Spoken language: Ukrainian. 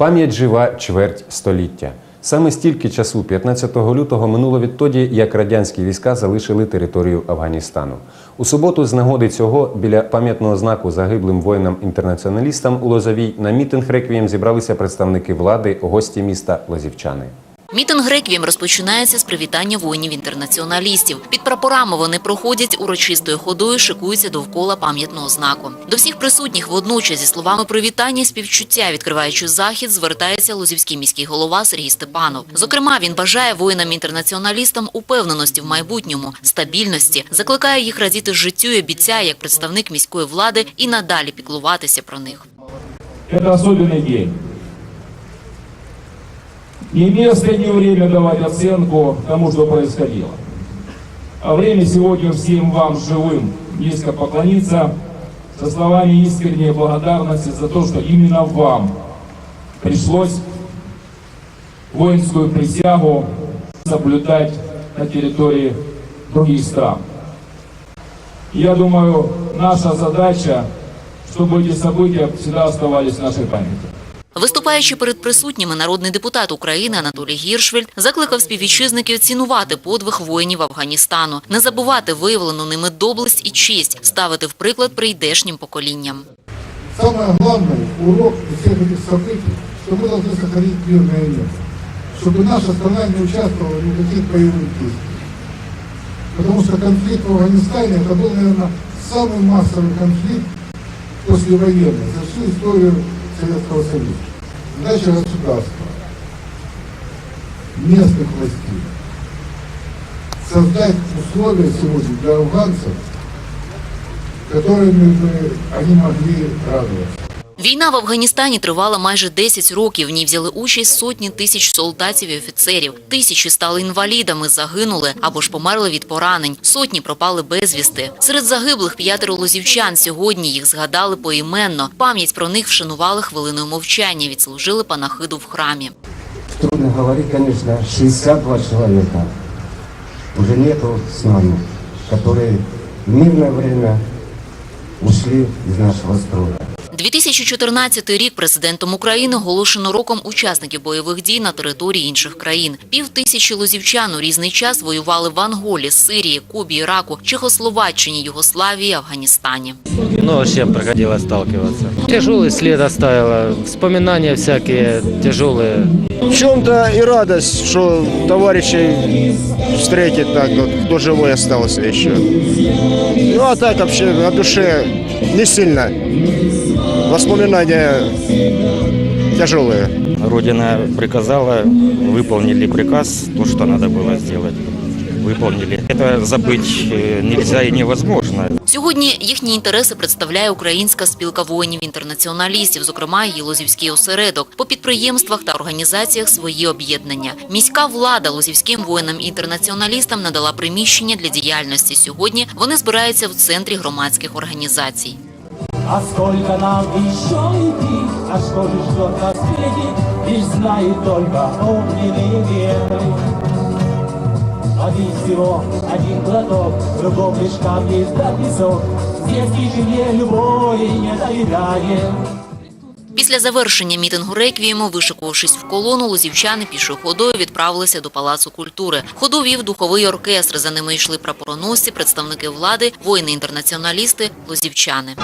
Пам'ять жива чверть століття. Саме стільки часу, 15 лютого, минуло відтоді, як радянські війська залишили територію Афганістану. У суботу, з нагоди цього, біля пам'ятного знаку загиблим воїнам-інтернаціоналістам у Лозовій на мітинг реквієм зібралися представники влади, гості міста Лозівчани. Мітинг реквієм розпочинається з привітання воїнів-інтернаціоналістів. Під прапорами вони проходять урочистою ходою, шикуються довкола пам'ятного знаку. До всіх присутніх водночас зі словами привітання і співчуття, відкриваючи захід, звертається лозівський міський голова Сергій Степанов. Зокрема, він бажає воїнам-інтернаціоналістам упевненості в майбутньому, стабільності, закликає їх радіти життю і обіцяє як представник міської влади і надалі піклуватися про них. Это особенный день. Не место, не время давать оценку тому, что происходило. А время сегодня всем вам живым низко поклониться со словами искренней благодарности за то, что именно вам пришлось воинскую присягу соблюдать на территории других стран. Я думаю, наша задача, чтобы эти события всегда оставались в нашей памяти. Виступаючи перед присутніми, народний депутат України Анатолій Гіршвельд закликав співвітчизників цінувати подвиг воїнів Афганістану, не забувати виявлену ними доблесть і честь, ставити в приклад прийдешнім поколінням. Самое главное, урок из всех этих событий, что мы должны сохранить мирное небо, чтобы наша страна не участвовала ни в каких боевых действиях. Потому что конфликт в Афганистане это был, наверное, самый массовый конфликт послевоенный за всю историю Советского Союза. Задача государства, местных властей, создать условия сегодня для афганцев, которыми бы они могли радоваться. Війна в Афганістані тривала майже 10 років. В ній взяли участь сотні тисяч солдатів і офіцерів. Тисячі стали інвалідами, загинули або ж померли від поранень. Сотні пропали безвісти. Серед загиблих п'ятеро лозівчан. Сьогодні їх згадали поіменно. Пам'ять про них вшанували хвилиною мовчання. Відслужили панахиду в храмі. Трудно говорить, конечно, 62 человека уже нету с нами, которые в мирное время ушли из нашего строя. 2014 рік президентом України оголошено роком учасників бойових дій на території інших країн. Пів тисячі лозівчан у різний час воювали в Анголі, Сирії, Кубі, Іраку, Чехословаччині, Югославії, Афганістані. Много с чем приходилось сталкиваться. Тяжелый след оставила, вспоминания всякие тяжелые. В чем-то и радость, что товарищей встретить так, вот, кто живой остался еще. Ну а так вообще на душе не сильно. Воспоминания тяжелые. Родина приказала, выполнили приказ, то, что надо было сделать. Выполнили. Это забыть э, нельзя и невозможно. Сьогодні їхні інтереси представляє Українська спілка воїнів-інтернаціоналістів, зокрема її Лозівський осередок. По підприємствах та організаціях свої об'єднання. Міська влада лозівським воїнам-інтернаціоналістам надала приміщення для діяльності. Сьогодні вони збираються в центрі громадських організацій. А сколько нам еще идти, а что же ждет нас впереди, лишь знает только огненные ветры. Один сироп, один глоток, в другом лишь камни да песок. Здесь тишине любой не доверяет. Після завершення мітингу реквієму, вишикувавшись в колону, лозівчани пішою ходою відправилися до Палацу культури. Ходу вів духовий оркестр. За ними йшли прапороносці, представники влади, воїни-інтернаціоналісти, лозівчани.